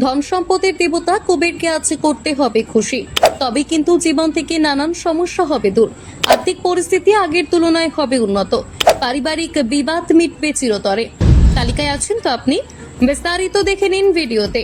ধন সম্পদের দেবতা কুবেরকে আছে করতে হবে খুশি। তবে কিন্তু জীবন থেকে নানান সমস্যা হবে দূর। আর্থিক পরিস্থিতি আগের তুলনায় হবে উন্নত। পারিবারিক বিবাদ মিটবে চিরতরে। তালিকায় আছেন তো আপনি? বিস্তারিত দেখে নিন ভিডিওতে।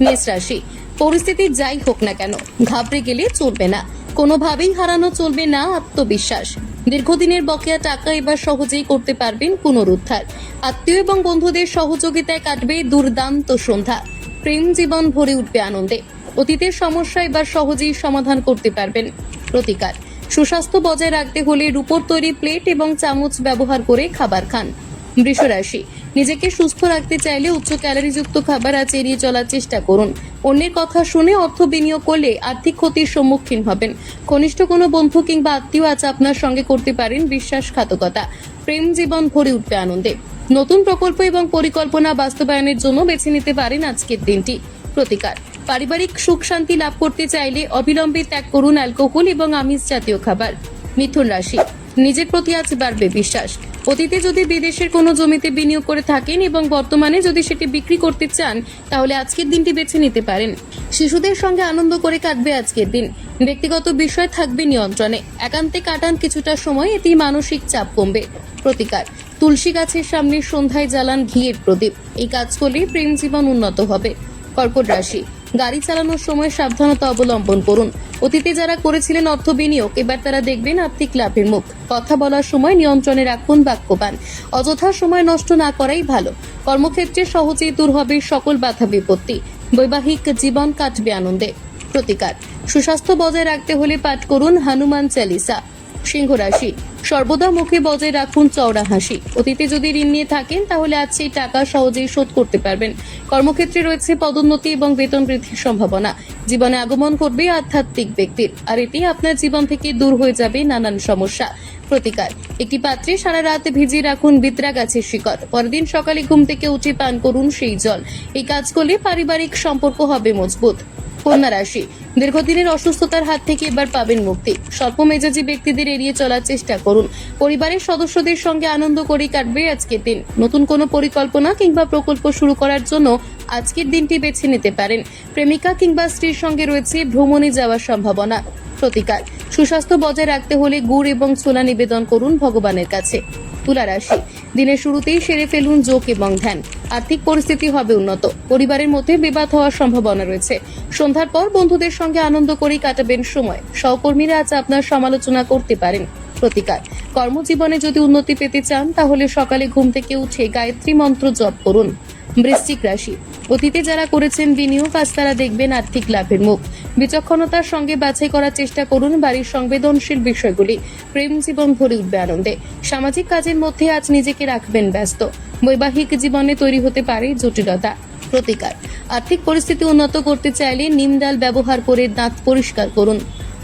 মেষ রাশি, পরিস্থিতি যাই হোক না কেন, ঘাবড়ে গেলে চলবে না। কোনোভাবেই হারানো চলবে না আত্মবিশ্বাস। দীর্ঘদিনের বকেয়া টাকা এবার সহজেই করতে পারবেন পুনরুদ্ধার। আত্মীয় এবং বন্ধুদের সহযোগিতায় কাটবে দুর্দান্ত সন্ধ্যা। প্রেম জীবন ভরে উঠবে আনন্দে। অতীতের সমস্যা এবার সহজেই সমাধান করতে পারবেন। প্রতিকার। সুস্বাস্থ্য বজায় রাখতে হলে রূপোর তৈরি প্লেট এবং চামচ ব্যবহার করে খাবার খান। বৃষরাশি। নিজেকে সুস্থ রাখতে চাইলে উচ্চ ক্যালোরিযুক্ত খাবার আজ এড়িয়ে চলার চেষ্টা করুন। অন্যের কথা শুনে অর্থ বিনিয়োগ করলে আর্থিক ক্ষতির সম্মুখীন হবেন। ঘনিষ্ঠ কোনো বন্ধু কিংবা আত্মীয় আজ আপনার সঙ্গে করতে পারেন বিশ্বাসঘাতকতা। প্রেম জীবন ভরে উঠবে আনন্দে। নতুন প্রকল্প এবং পরিকল্পনা বাস্তবায়নের জন্য বেছে নিতে পারেন আজকের দিনটি। প্রতিকার। পারিবারিক সুখ শান্তি লাভ করতে চাইলে অবিলম্বে ত্যাগ করুন অ্যালকোহল এবং আমিষ জাতীয় খাবার। মিথুন রাশি। নিজের প্রতি আজ বাড়বে বিশ্বাস। অতীতে যদি বিদেশের কোনো জমিতে বিনিয়োগ করে থাকেন এবং বর্তমানে যদি সেটি বিক্রি করতে চান, তাহলে আজকের দিনটি বেছে নিতে পারেন। শিশুদের সঙ্গে আনন্দ করে কাটবে আজকের দিন। ব্যক্তিগত বিষয় থাকবে নিয়ন্ত্রণে। একান্তে কাটান কিছুটা সময়, এতেই মানসিক চাপ কমবে। প্রতিকার। তুলসী গাছের সামনে সন্ধ্যায় জ্বালান ঘিয়ের প্রদীপ। এই কাজ করলে প্রেম জীবন উন্নত হবে। কর্কট রাশি। গাড়ি চালানোর সময় সাবধানতা অবলম্বন করুন। অতীতে যারা করেছিলেন অর্থ বিনিয়োগ, এবার তারা দেখবেন আর্থিক লাভের মুখ। কথা বলার সময় নিয়ন্ত্রণে রাখুন বাক্যবান। অযথা সময় নষ্ট না করাই ভালো। কর্মক্ষেত্রে সহজেই দূর হবে সকল বাধা বিপত্তি। বৈবাহিক জীবন কাটবে আনন্দে। প্রতিকার। সুস্বাস্থ্য বজায় রাখতে হলে পাঠ করুন হনুমান চালিসা। সিংহ রাশি। সর্বদা মুখে বজায় রাখুন চওড়া হাসি। অতীতে যদি ঋণ নিয়ে থাকেন, তাহলে আজ সেই টাকা সহজেই শোধ করতে পারবেন। কর্মক্ষেত্রে রয়েছে পদোন্নতি এবং বেতন বৃদ্ধির সম্ভাবনা। জীবনে আগমন করবে আধ্যাত্মিক ব্যক্তির। আর এতেই আপনার জীবন থেকে দূর হয়ে যাবে নানান সমস্যা। প্রতিকার। একটি পাত্রে সারা রাত ভিজিয়ে রাখুন বিদ্রা গাছের শিকড়। পরদিন সকালে ঘুম থেকে উঠে পান করুন সেই জল। এই কাজ করলে পারিবারিক সম্পর্ক হবে মজবুত। কন্যা রাশি। দীর্ঘদিনের অসুস্থতার হাত থেকে এবার পাবেন মুক্তি। স্বল্প মেজাজি ব্যক্তিদের এড়িয়ে চলার চেষ্টা করুন। পরিবারের সদস্যদের সঙ্গে আনন্দ করে কাটবে আজকের দিন। নতুন কোনো পরিকল্পনা কিংবা প্রকল্প শুরু করার জন্য আজকের দিনটি বেছে নিতে পারেন। প্রেমিকা কিংবা স্ত্রীর সঙ্গে রয়েছে ভ্রমণে যাওয়ার সম্ভাবনা। প্রতিকার। সুস্বাস্থ্য বজায় রাখতে হলে গুড় এবং ছোলা নিবেদন করুন ভগবানের কাছে। তুলা রাশি। দিনের শুরুতেই সেরে ফেলুন যোগ এবং ধ্যান। আর্থিক পরিস্থিতি হবে উন্নত। পরিবারের মধ্যে বিবাদ হওয়ার সম্ভাবনা রয়েছে। সন্ধ্যার পর বন্ধুদের সঙ্গে আনন্দ করেই কাটাবেন সময়। সহকর্মীরা আজ আপনার সমালোচনা করতে পারেন। প্রতিকার। কর্মজীবনে যদি উন্নতি পেতে চান, তাহলে সকালে ঘুম থেকে উঠে গায়ত্রী মন্ত্র জপ করুন। বৃশ্চিক রাশি। অতীতে যারা করেছেন বিনিয়োগ, আজ তারা দেখবেন আর্থিক লাভের মুখ। বিচক্ষণতার সঙ্গে বাছাই করার চেষ্টা করুন বাড়ির সংবেদনশীল বিষয়গুলি। প্রেম জীবন ভরে উঠবে আনন্দে। সামাজিক কাজের মধ্যে আজ নিজেকে রাখবেন ব্যস্ত। বৈবাহিক জীবনে তৈরি হতে পারে জটিলতা। প্রতিকার। আর্থিক পরিস্থিতি উন্নত করতে চাইলে নিম ডাল ব্যবহার করে দাঁত পরিষ্কার করুন।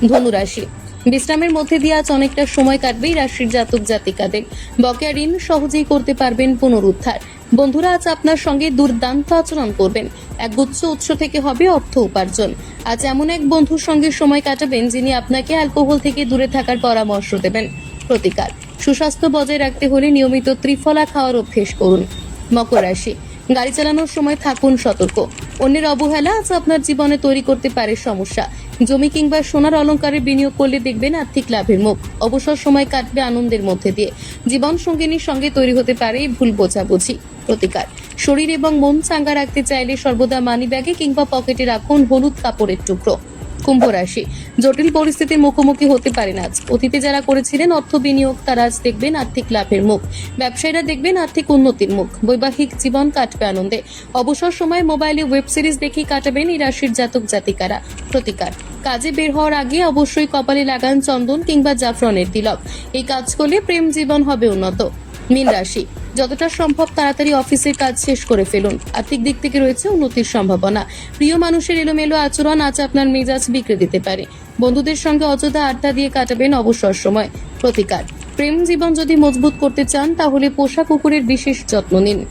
ধনুরাশি বিশ্রামের মধ্যে দিয়ে আজ অনেকটা সময় কাটবেই রাশির জাতক জাতিকাদের। বকেয়া ঋণ সহজেই করতে পারবেন পুনরুদ্ধার। বন্ধুরা, আজ আপনার সঙ্গে দুর্দান্ত আচরণ করবেন। এক গুচ্ছ উৎস থেকে হবে অর্থ উপার্জন। আজ এমন এক বন্ধুর সঙ্গে সময় কাটাবেন যিনি আপনাকে অ্যালকোহল থেকে দূরে থাকার পরামর্শ দেবেন। প্রতিকার। সুস্বাস্থ্য বজায় রাখতে হলে নিয়মিত ত্রিফলা খাওয়ার অভ্যেস করুন। মকর রাশি। গাড়ি চালানোর সময় থাকুন সতর্ক। অন্যের অবহেলা আজ আপনার জীবনে তৈরি করতে পারে সমস্যা। জমি কিংবা সোনার অলঙ্কারে বিনিয়োগ করলে দেখবেন আর্থিক লাভের মুখ। অবসর সময় কাটবে আনন্দের মধ্যে দিয়ে। জীবন সঙ্গিনীর সঙ্গে তৈরি হতে পারে ভুল বোঝাবুঝি। প্রতিকার। শরীর এবং মন চাঙ্গা রাখতে চাইলে সর্বদা মানি ব্যাগে কিংবা পকেটে রাখুন হলুদ কাপড়ের টুকরো। কুম্ভ রাশি। জটিল পরিস্থিতির মুখোমুখি হতে পারেন আজ। অতীতে যারা করেছিলেন অর্থ বিনিয়োগ, তারা আজ দেখবেন আর্থিক লাভের মুখ। ব্যবসায়ীরা দেখবেন আর্থিক উন্নতির মুখ। বৈবাহিক জীবন কাটবে আনন্দে। অবসর সময় মোবাইলে ওয়েব সিরিজ দেখেই কাটাবেন এই রাশির জাতক জাতিকারা। প্রতিকার। কাজে বের হওয়ার আগে অবশ্যই কপালে লাগান চন্দন কিংবা জাফরনের তিলক। এই কাজ করলে প্রেম জীবন হবে উন্নত। মীন রাশি। যতটা সম্ভব তাড়াতাড়ি অফিসের কাজ শেষ করে ফেলুন। আর্থিক দিক থেকে রয়েছে উন্নতির সম্ভাবনা। প্রিয় মানুষের এলোমেলো আচরণ আজ আপনার মেজাজ বিগড়ে দিতে পারে। বন্ধুদের সঙ্গে অযথা আড্ডা দিয়ে কাটাবেন অবসর সময়। প্রতিকার। প্রেম জীবন যদি মজবুত করতে চান, তাহলে পোষা কুকুরের বিশেষ যত্ন নিন।